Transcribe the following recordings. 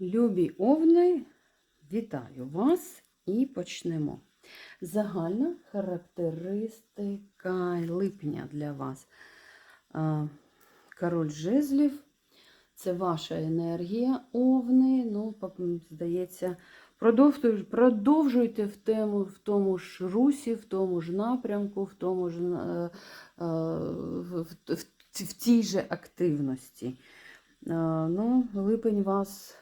Любі овни, вітаю вас і почнемо. Загальна характеристика липня для вас. Король жезлів це ваша енергія, овни. Ну, здається, продовжуйте, в, тему, в тому ж русі, в тому ж напрямку, в тому ж е, е, в, тій же активності. Ну, липень вас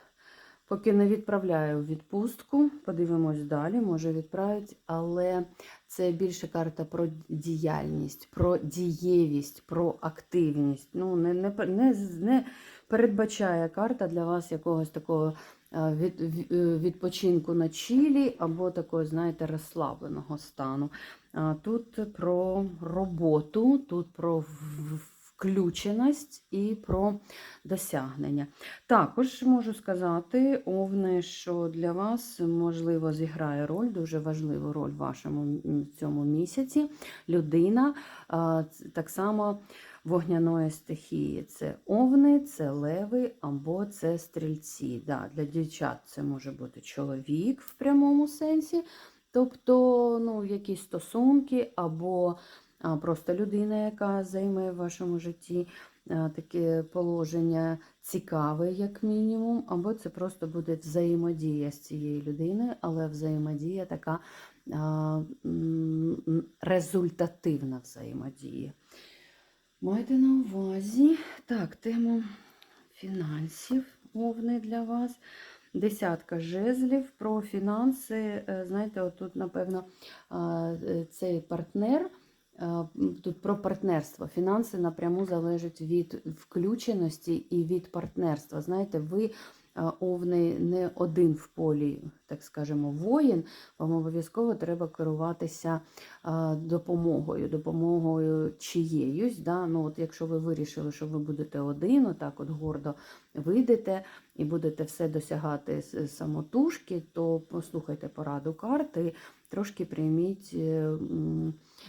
поки не відправляю у відпустку. Подивимось далі, може відправить, але це більше карта про діяльність, про дієвість, про активність. Ну, не, не, не, не передбачає карта для вас якогось такого від, е, відпочинку на чілі або такого, знаєте, розслабленого стану. Тут про роботу, тут про в- включеність і про досягнення. Також можу сказати, Овни, що для вас, можливо, зіграє роль, дуже важливу роль в вашому цьому місяці. Людина так само вогняної стихії. Це овни, це леви або це стрільці. Да, для дівчат це може бути чоловік в прямому сенсі, тобто ну, якісь стосунки або а, просто людина, яка займе в вашому житті таке положення цікаве, як мінімум, або це просто буде взаємодія з цією людиною, але взаємодія така результативна взаємодія. Майте на увазі, так, тему фінансів овни для вас. Десятка жезлів про фінанси. Е, Знаєте, отут, напевно, е, цей партнер. Е, Тут про партнерство. Фінанси напряму залежать від включеності і від партнерства. Знаєте, ви е, овни не один в полі, так скажемо, воїн. Вам обов'язково треба керуватися допомогою, допомогою чиєюсь. Да? Ну, от якщо ви вирішили, що ви будете один, отак от гордо вийдете і будете все досягати самотужки, то послухайте пораду карти, трошки прийміть е,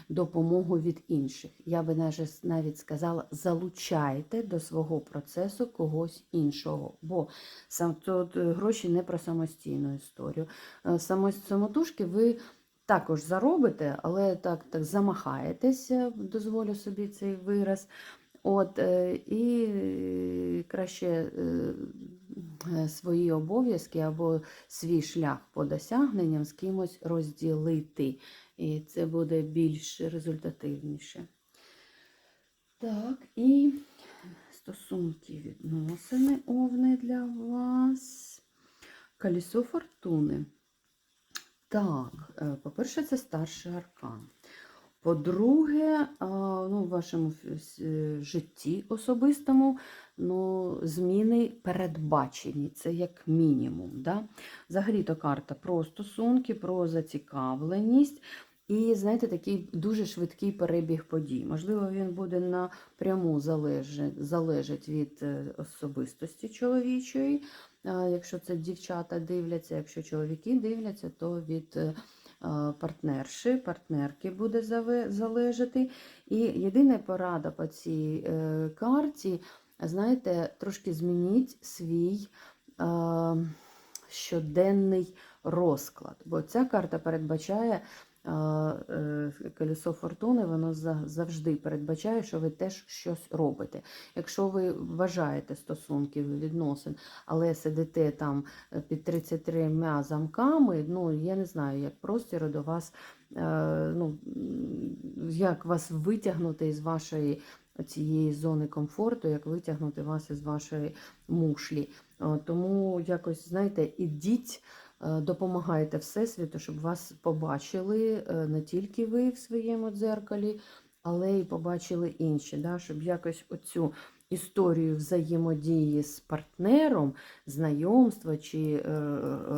допомогу від інших. Я би навіть- сказала, залучайте до свого процесу когось іншого, бо сам тут е, гроші не про самостійну історію. Е, само- Самотужки ви також заробите, але так, так замахаєтеся, дозволю собі цей вираз. От, е, і краще свої обов'язки або свій шлях по досягненням з кимось розділити. І це буде більш результативніше. Так, і стосунки відносини овни для вас. Колесо фортуни. Так, е, по-перше, це старший аркан. По-друге, ну, в вашому житті особистому ну, зміни передбачені, це як мінімум. Да? Взагалі-то карта про стосунки, про зацікавленість. І, знаєте, такий дуже швидкий перебіг подій. Можливо, він буде напряму залежить, залежить від е, особистості чоловічої. Якщо це дівчата дивляться, якщо чоловіки дивляться, то від е, партнерші, партнерки буде залежати. І єдина порада по цій е, карті, знаєте, трошки змініть свій е, щоденний розклад. Бо ця карта передбачає е, е, колесо фортуни воно за- завжди передбачає, що ви теж щось робите. Якщо ви вважаєте стосунків відносин, але сидите там е, під 33 замками, ну я не знаю, як простіру до вас, е, ну, як вас витягнути із вашої цієї зони комфорту, як витягнути вас із вашої мушлі. Е, Тому якось, знаєте, ідіть, е, допомагайте Всесвіту, щоб вас побачили е, не тільки ви в своєму дзеркалі, але й побачили інші, да? щоб якось оцю історію взаємодії з партнером, знайомства чи е,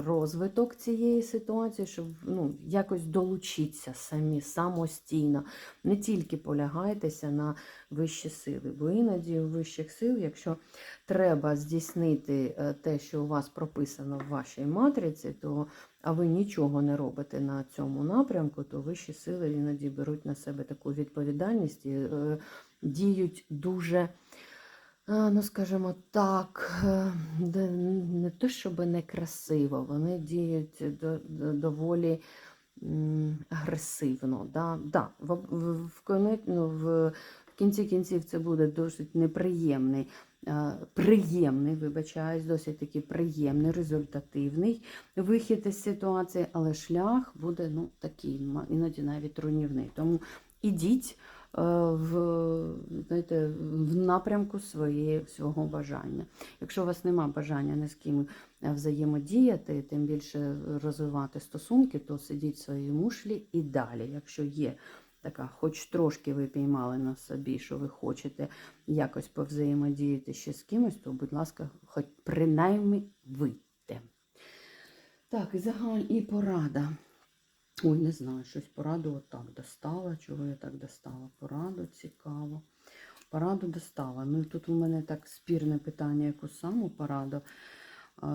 розвиток цієї ситуації, щоб ну, якось долучитися самі самостійно. Не тільки полягайтеся на вищі сили, бо іноді у вищих сил, якщо треба здійснити е, те, що у вас прописано в вашій матриці, то а ви нічого не робите на цьому напрямку, то вищі сили іноді беруть на себе таку відповідальність і е, діють дуже, ну скажімо так, е, не те, щоб некрасиво, вони діють до- до- доволі агресивно. Да? Да, в, в, в, ну, в, в кінці кінців це буде досить неприємний, е, приємний, вибачаюсь, досить таки приємний, результативний вихід із ситуації, але шлях буде ну, такий, іноді навіть руйнівний. Тому ідіть в, знаєте, в напрямку своєї, свого бажання. Якщо у вас нема бажання ні з ким е, взаємодіяти, тим більше розвивати стосунки, то сидіть в своїй мушлі і далі. Якщо є така, хоч трошки ви піймали на собі, що ви хочете якось повзаємодіяти ще з кимось, то, будь ласка, хоч принаймні вийдьте. Так, і загаль, і порада. Ой, не знаю, щось пораду отак достала. Чого я так достала? Пораду цікаво. Пораду достала. Ну тут у мене так спірне питання, яку саму пораду.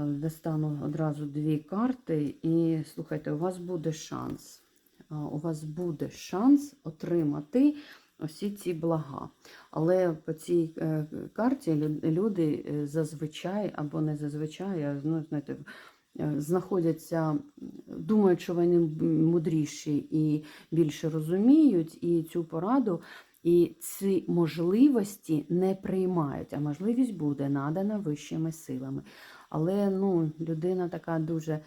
Достану одразу дві карти, і слухайте, у вас буде шанс. У вас буде шанс отримати усі ці блага. Але по цій е, карті люди е, зазвичай або не зазвичай, а ну, знаєте, знаходяться, думають, що вони мудріші і більше розуміють, і цю пораду, і ці можливості не приймають. А можливість буде надана вищими силами. Але ну, людина така дуже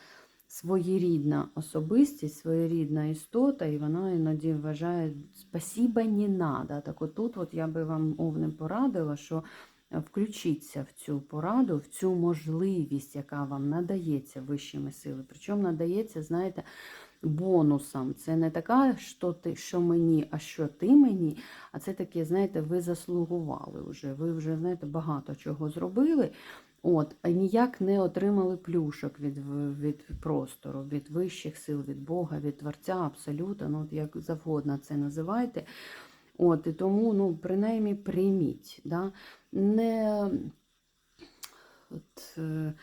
своєрідна особистість, своєрідна істота, і вона іноді вважає спасіба не надо. Так отут от я би вам овним порадила, що е, включіться в цю пораду, в цю можливість, яка вам надається вищими силами. Причому надається, знаєте, бонусом. Це не така, що ти, що мені, а що ти мені. А це таке, знаєте, ви заслугували вже. Ви вже, знаєте, багато чого зробили. От, а ніяк не отримали плюшок від, від простору, від вищих сил, від Бога, від Творця, абсолютно, ну, як завгодно це називайте. От, і тому, ну, принаймні, прийміть. Да? Не, от, е,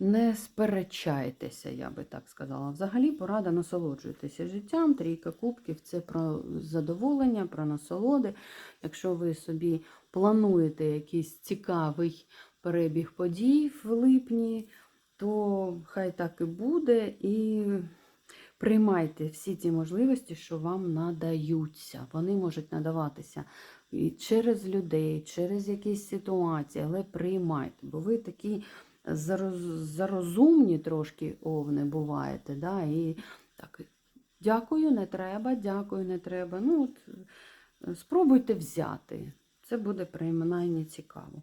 не сперечайтеся, я би так сказала. Взагалі порада насолоджуйтеся життям. Трійка кубків це про задоволення, про насолоди. Якщо ви собі плануєте якийсь цікавий перебіг подій в липні, то хай так і буде. І приймайте всі ті можливості, що вам надаються. Вони можуть надаватися і через людей, через якісь ситуації, але приймайте, бо ви такі зароз, зарозумні трошки овни буваєте. Да? І так, дякую, не треба, дякую, не треба. Ну, от, е, спробуйте взяти. Це буде принаймні цікаво.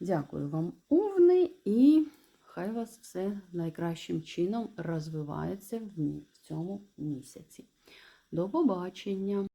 Дякую вам, овни, і хай вас все найкращим чином розвивається в в цьому місяці. До побачення!